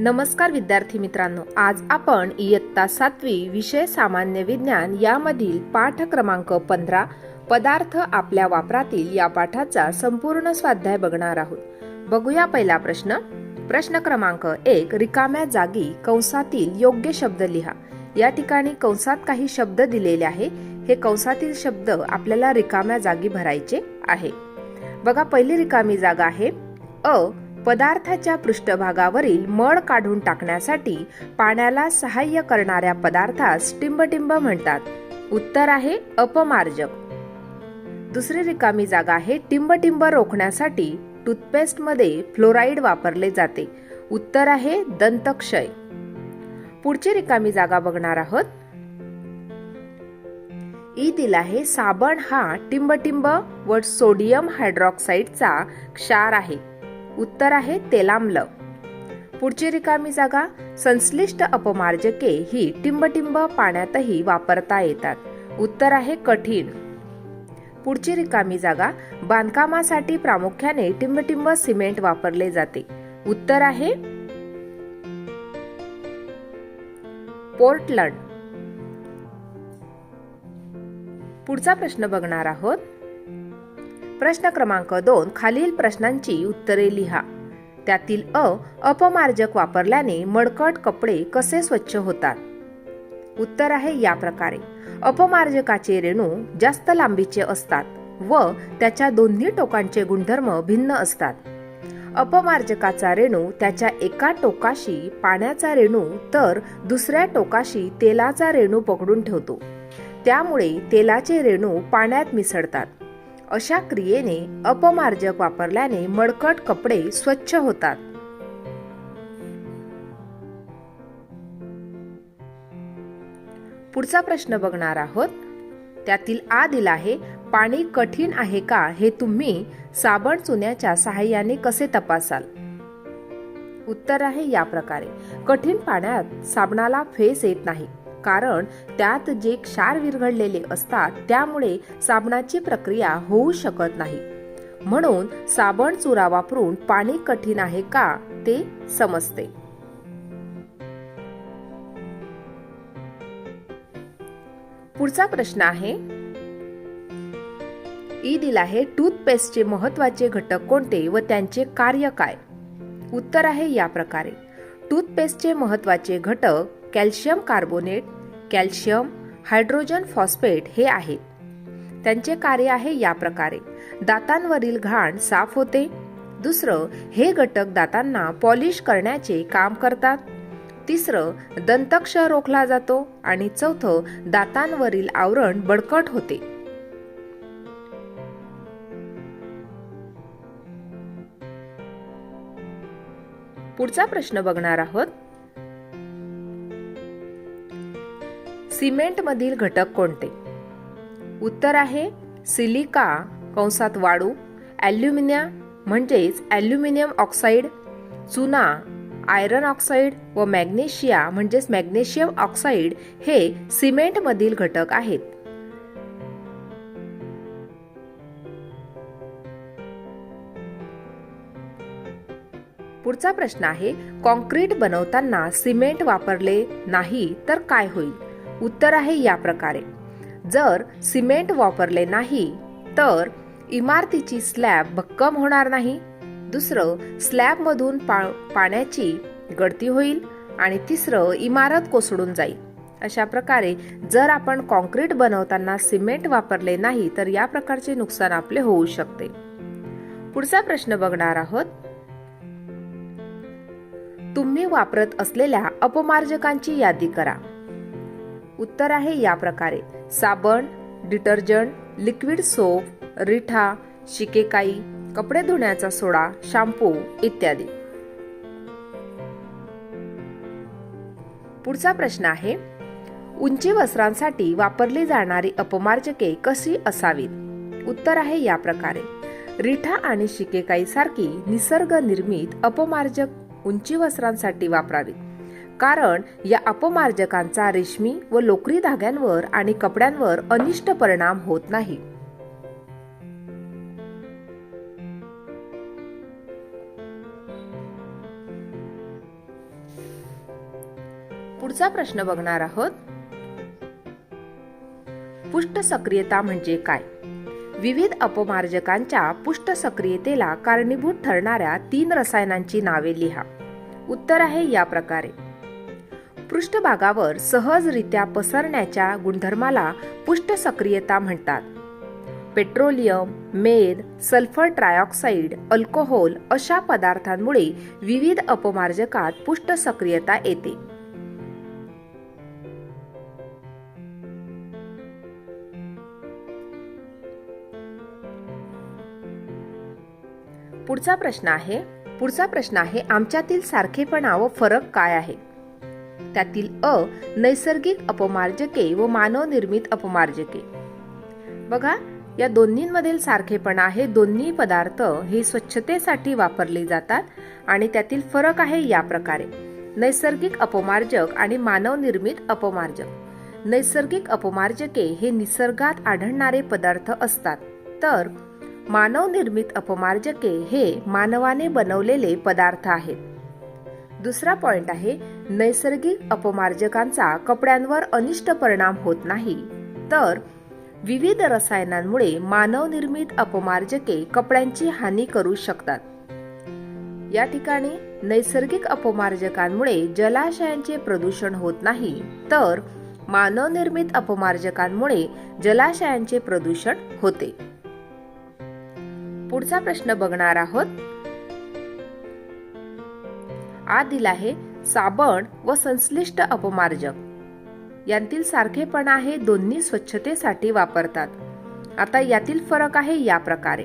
नमस्कार विद्यार्थी मित्रांनो आज आपण इयत्ता सातवी विषय सामान्य विज्ञान यामधील पाठ क्रमांक पंधरा पदार्थ आपल्या वापरातील या पाठाचा संपूर्ण स्वाध्याय बघणार आहोत. बघूया पहिला प्रश्न. प्रश्न क्रमांक एक रिकाम्या जागी कंसातील योग्य शब्द लिहा. या ठिकाणी कंसात काही शब्द दिलेले आहे. हे कंसातील शब्द आपल्याला रिकाम्या जागी भरायचे आहे. बघा पहिली रिकामी जागा आहे. अ पदार्थाच्या पृष्ठभागावरील मळ काढून टाकण्यासाठी पाण्याला सहाय्य करणाऱ्या पदार्थास टिंबटिंब म्हणतात. उत्तर आहे अपमार्जक. दुसरी रिकामी जागा आहे टिंबटिंब रोखण्यासाठी टूथपेस्टमध्ये फ्लोराईड वापरले जाते. उत्तर आहे दंतक्षय. पुढची रिकामी जागा बघणार आहोत. ई दिला आहे साबण हा टिंबटिंब व सोडियम हायड्रॉक्साईडचा क्षार आहे. उत्तर आहे तेलाम्ल. पुढची रिकामी जागा संश्लिष्ट अपमार्जके ही टिंबटिंब पाण्यातही वापरता येतात. उत्तर आहे कठीण. पुढची रिकामी जागा बांधकामासाठी प्रामुख्याने टिंबटिंब सिमेंट वापरले जाते. उत्तर आहे पोर्टलंड. पुढचा प्रश्न बघणार आहोत. प्रश्न क्रमांक दोन खालील प्रश्नांची उत्तरे लिहा. त्यातील अ अपमार्जक वापरल्याने मडकट कपडे कसे स्वच्छ होतात? उत्तर आहे या प्रकारे. अपमार्जकाचे रेणू जास्त लांबीचे असतात व त्याच्या दोन्ही टोकांचे गुणधर्म भिन्न असतात. अपमार्जकाचा रेणू त्याच्या एका टोकाशी पाण्याचा रेणू तर दुसऱ्या टोकाशी तेलाचा रेणू पकडून ठेवतो. त्यामुळे तेलाचे रेणू पाण्यात मिसळतात. अशा क्रियेने अपमार्जक वापरल्याने मडकट कपडे स्वच्छ होतात. पुढचा प्रश्न बघणार आहोत. त्यातील आ दिला आहे पाणी कठीण आहे का हे तुम्ही साबण चुन्याच्या सहाय्याने कसे तपासाल? उत्तर आहे या प्रकारे. कठीण पाण्यात साबणाला फेस येत नाही. कारण त्यात जे क्षार विरघळलेले असतात त्यामुळे साबणाची प्रक्रिया होऊ शकत नाही. म्हणून साबण चुरा वापरून पाणी कठीण आहे का ते समजते. पुढचा प्रश्न आहे ई दिला आहे टूथपेस्टचे महत्त्वाचे घटक कोणते व त्यांचे कार्य काय? उत्तर आहे या प्रकारे. टूथपेस्टचे महत्त्वाचे घटक calcium carbonate calcium hydrogen phosphate हे आहेत त्यांचे कार्य आहे या प्रकारे. दातांवरील घाण साफ होते. दुसरं हे घटक दातांना पॉलिश करण्याचे काम करतात. तिसरं दंतक्ष रोखला जातो आणि चौथं दातांवरील आवरण बळकट होते. पुढचा प्रश्न बघणार आहोत. सिमेंटमधील घटक कोणते? उत्तर आहे सिलिका कंसात वाळू ॲल्युमिनिया म्हणजेच ॲल्युमिनियम ऑक्साईड चुना आयरन ऑक्साईड व मॅग्नेशिया म्हणजेच मॅग्नेशियम ऑक्साईड हे सिमेंटमधील घटक आहेत. पुढचा प्रश्न आहे कॉन्क्रीट बनवताना सिमेंट वापरले नाही तर काय होईल? उत्तर आहे या प्रकारे. जर सिमेंट वापरले नाही तर इमारतीची स्लॅब भक्कम होणार नाही. दुसरं स्लॅबमधून पा पाण्याची गळती होईल आणि तिसरं इमारत कोसळून जाईल. अशा प्रकारे जर आपण कॉन्क्रीट बनवताना सिमेंट वापरले नाही तर या प्रकारचे नुकसान आपले होऊ शकते. पुढचा प्रश्न बघणार आहोत. तुम्ही वापरत असलेल्या अपमार्जकांची यादी करा. उत्तर आहे या प्रकारे. साबण डिटर्जंट लिक्विड सोप रिठा शिकेकाई कपडे धुण्याचा सोडा शॅम्पू इत्यादी. पुढचा प्रश्न आहे उंची वस्त्रांसाठी वापरली जाणारी अपमार्जके कशी असावीत? उत्तर आहे या प्रकारे. रिठा आणि शिकेकाई सारखी निसर्ग निर्मित अपमार्जक उंची वस्त्रांसाठी वापरावीत. कारण या अपमार्जकांचा रेशमी व लोकरी धाग्यांवर आणि कपड्यांवर अनिष्ट परिणाम होत नाही. पुढचा प्रश्न बघणार आहोत. पुष्ट सक्रियता म्हणजे काय? विविध अपमार्जकांच्या पुष्ट सक्रियतेला कारणीभूत ठरणाऱ्या तीन रसायनांची नावे लिहा. उत्तर आहे या प्रकारे. पृष्ठभागावर सहजरित्या पसरण्याच्या गुणधर्माला पुष्ट सक्रियता म्हणतात. पेट्रोलियम मेद सल्फर ट्रायऑक्साईड अल्कोहोल अशा पदार्थांमुळे विविध अपमार्जकात पुष्ट सक्रियता येते. पुढचा प्रश्न आहे पुढचा प्रश्न आहे आमच्यातील सारखेपणा व फरक काय आहे? त्यातील अ नैसर्गिक अपमार्जके व मानवनिर्मित अपमार्जके. बघा या दोन्हींमधील सारखेपणा आहे दोन्ही पदार्थ हे स्वच्छतेसाठी वापरले जातात आणि त्यातील फरक आहे या प्रकारे. नैसर्गिक अपमार्जक आणि मानवनिर्मित अपमार्जक. नैसर्गिक अपमार्जके हे निसर्गात आढळणारे पदार्थ असतात. तर मानवनिर्मित अपमार्जके हे मानवाने बनवलेले पदार्थ आहेत. दुसरा पॉइंट आहे नैसर्गिक अपमार्जकांचा कपड्यांवर अनिष्ट परिणाम होत नाही. तर विविध रसायनांमुळे मानवनिर्मित अपमार्जके कपड्यांची हानी करू शकतात. या ठिकाणी नैसर्गिक अपमार्जकांमुळे जलाशयांचे प्रदूषण होत नाही. तर मानवनिर्मित अपमार्जकांमुळे जलाशयांचे प्रदूषण होते. पुढचा प्रश्न बघणार आहोत आदिल आहे साबण व संश्लिष्ट अपमार्जक. यांतील सारखेपणा हे दोन्ही स्वच्छतेसाठी वापरतात. आता यातील फरक आहे या प्रकारे.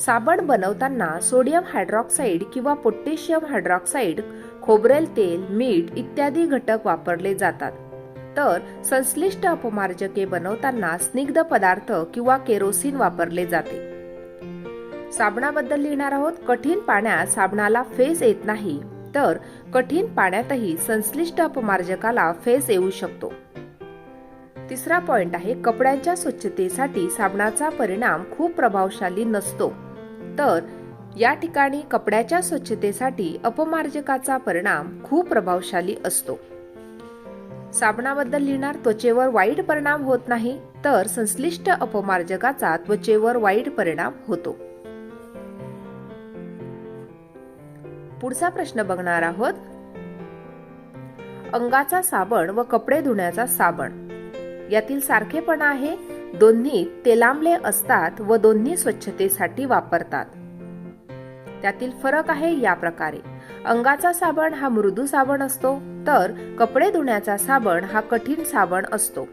साबण बनवताना सोडियम हायड्रॉक्साईड किंवा पोटॅशियम हायड्रॉक्साईड खोबरेल तेल मीठ इत्यादी घटक वापरले जातात. तर संश्लिष्ट अपमार्जके बनवताना स्निग्ध पदार्थ किंवा केरोसिन वापरले जाते. साबणाबद्दल लिहिणार आहोत कठीण पाण्यात साबणाला फेस येत नाही. तर कठीण पाण्यातही संश्लिष्ट अपमार्जकाला फेस येऊ शकतो. तिसरा पॉइंट आहे कपड्यांच्या स्वच्छतेसाठी साबणाचा परिणाम खूप प्रभावशाली नसतो. तर या ठिकाणी कपड्याच्या स्वच्छतेसाठी अपमार्जकाचा परिणाम खूप प्रभावशाली असतो. साबणाबद्दल लिहिणार त्वचेवर वाईट परिणाम होत नाही तर संश्लिष्ट अपमार्जकाचा त्वचेवर वाईट परिणाम होतो. पुढचा प्रश्न बघणार आहोत. अंगाचा साबण व कपडे धुण्याचा साबण. यातील सारखेपणा आहे दोन्ही तेलांबले असतात व दोन्ही स्वच्छतेसाठी वापरतात. त्यातील फरक आहे या प्रकारे. अंगाचा साबण हा मृदू साबण असतो तर कपडे धुण्याचा साबण हा कठीण साबण असतो.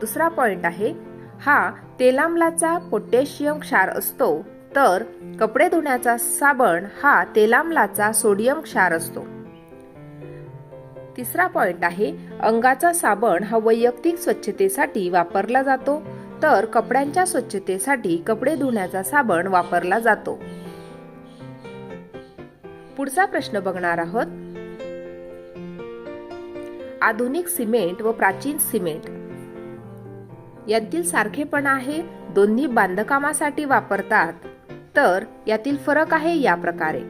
दुसरा पॉइंट आहे हा तेलांबलाचा पोटॅशियम क्षार असतो तर कपडे धुण्याचा साबण हा तेलामलाचा सोडियम क्षार असतो. तिसरा पॉइंट आहे अंगाचा साबण हा वैयक्तिक स्वच्छतेसाठी वापरला जातो. तर कपड्यांच्या स्वच्छतेसाठी कपडे धुण्याचा साबण वापरला जातो. पुढचा प्रश्न बघणार आहोत. आधुनिक सिमेंट व प्राचीन सिमेंट यातील सारखेपणा आहे दोन्ही बांधकामासाठी वापरतात. तर यातील फरक आहे या प्रकारे.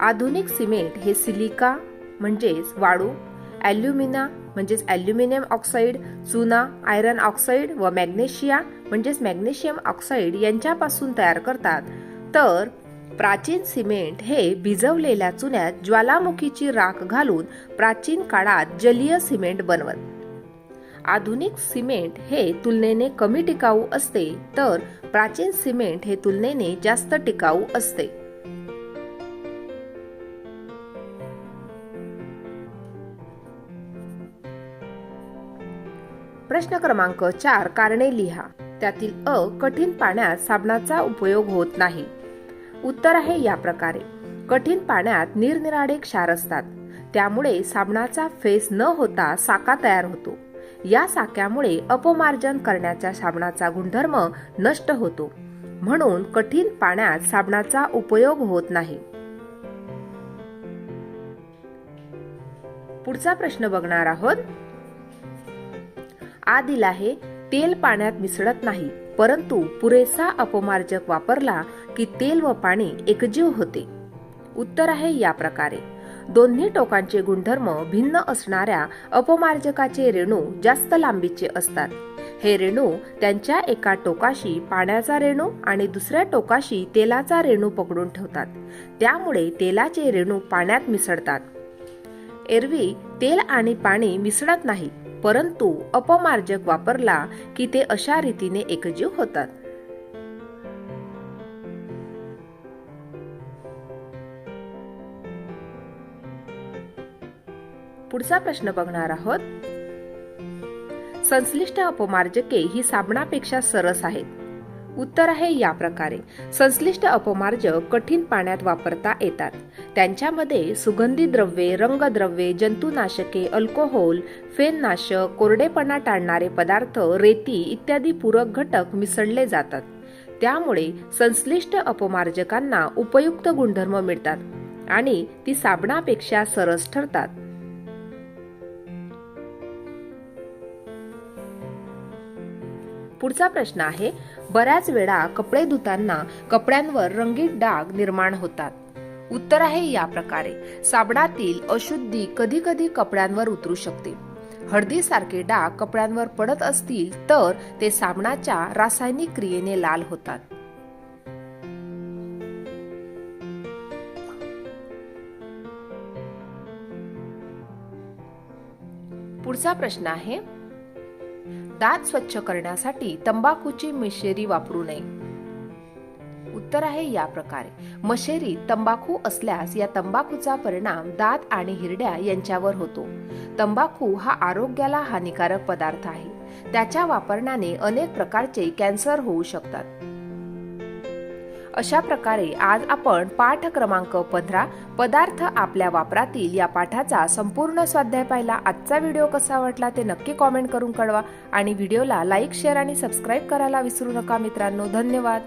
आधुनिक सिमेंट हे सिलिका म्हणजेच वाळू ॲल्युमिना म्हणजेच ॲल्युमिनियम ऑक्साईड चुना आयरन ऑक्साईड व मॅग्नेशिया म्हणजेच मॅग्नेशियम ऑक्साईड यांच्यापासून तयार करतात. तर प्राचीन सिमेंट हे भिजवलेल्या चुन्यात ज्वालामुखीची राख घालून प्राचीन काळात जलीय सिमेंट बनवत. आधुनिक सिमेंट हे तुलनेने कमी टिकाऊ असते तर प्राचीन सिमेंट हे तुलनेने जास्त टिकाऊ असते. प्रश्न क्रमांक चार कारणे लिहा. त्यातील अ कठीण पाण्यात साबणाचा उपयोग होत नाही. उत्तर आहे या प्रकारे. कठीण पाण्यात निरनिराळे क्षार असतात. त्यामुळे साबणाचा फेस न होता साका तयार होतो. या साक्यामुळे अपमार्जन करण्याच्या साबणाचा गुणधर्म नष्ट होतो. म्हणून कठीण पाण्यात साबणाचा उपयोग होत नाही. पुढचा प्रश्न बघणार आहोत. आदिल आहे तेल पाण्यात मिसळत नाही परंतु पुरेसा अपमार्जक वापरला की तेल व पाणी एकजीव होते. उत्तर आहे या प्रकारे. दोन्ही टोकांचे गुणधर्म भिन्न असणाऱ्या अपमार्जकाचे रेणू जास्त लांबीचे असतात. हे रेणू त्यांच्या एका टोकाशी पाण्याचा रेणू आणि दुसऱ्या टोकाशी तेलाचा रेणू पकडून ठेवतात. त्यामुळे तेलाचे रेणू पाण्यात मिसळतात. एरवी तेल आणि पाणी मिसळत नाही परंतु अपमार्जक वापरला की ते अशा रीतीने एकजीव होतात. पुढचा प्रश्न बघणार आहोत. संश्लिष्ट अपमार्जके ही साबणापेक्षा सरस आहेत उत्तर आहे या प्रकारे. संश्लिष्ट अपमार्जक कठीण पाण्यात वापरता येतात. त्यांच्यामध्ये सुगंधी द्रव्ये रंगद्रव्ये जंतुनाशके अल्कोहोल फेननाशक कोरडेपणा टाळणारे पदार्थ रेती इत्यादी पूरक घटक मिसळले जातात. त्यामुळे संश्लिष्ट अपमार्जकांना उपयुक्त गुणधर्म मिळतात आणि ती साबणापेक्षा सरस ठरतात. पुढचा प्रश्न आहे बऱ्याच वेळा कपडे धुताना कपड्यांवर रंगीत डाग निर्माण होतात. उत्तर आहे या प्रकारे साबणातील अशुद्धी कधी कधी कपड्यांवर उतरू शकते. हळदीसारखे डाग कपड्यांवर पडत असतील तर ते साबणाच्या रासायनिक क्रियेने लाल होतात. पुढचा प्रश्न आहे दात स्वच्छ करण्यासाठी तंबाखूची मिशेरी वापरू नये. उत्तर आहे या प्रकारे. मशेरी तंबाखू असल्यास या तंबाखूचा परिणाम दात आणि हिरड्या यांच्यावर होतो. तंबाखू हा आरोग्याला हानिकारक पदार्थ आहे. त्याच्या वापरण्याने अनेक प्रकारचे कॅन्सर होऊ शकतात. अशा प्रकारे आज आपण पाठ क्रमांक पंधरा पदार्थ आपल्या वापरातील या पाठाचा संपूर्ण स्वाध्याय पाहिला. आजचा व्हिडिओ कसा वाटला ते नक्की कॉमेंट करून कळवा आणि व्हिडिओला लाईक शेअर आणि सबस्क्राईब करायला विसरू नका मित्रांनो. धन्यवाद.